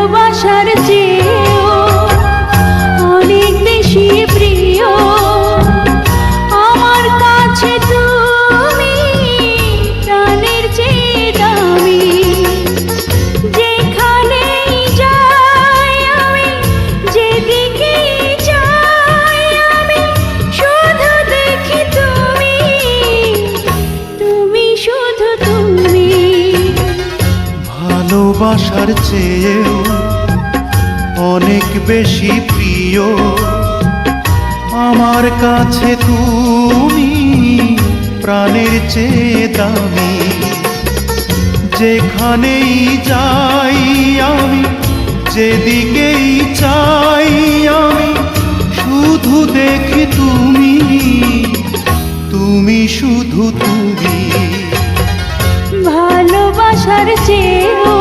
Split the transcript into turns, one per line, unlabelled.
ভালোবাসার
ভালোবাসার চেয়েও অনেক বেশি প্রিয়। আমার কাছে তুমি প্রাণের চেয়ে দামি। যেখানেই যাই আমি, যেদিকেই চাই আমি, শুধু দেখি তুমি। তুমি শুধু তুমি।
ভালোবাসার চেয়েও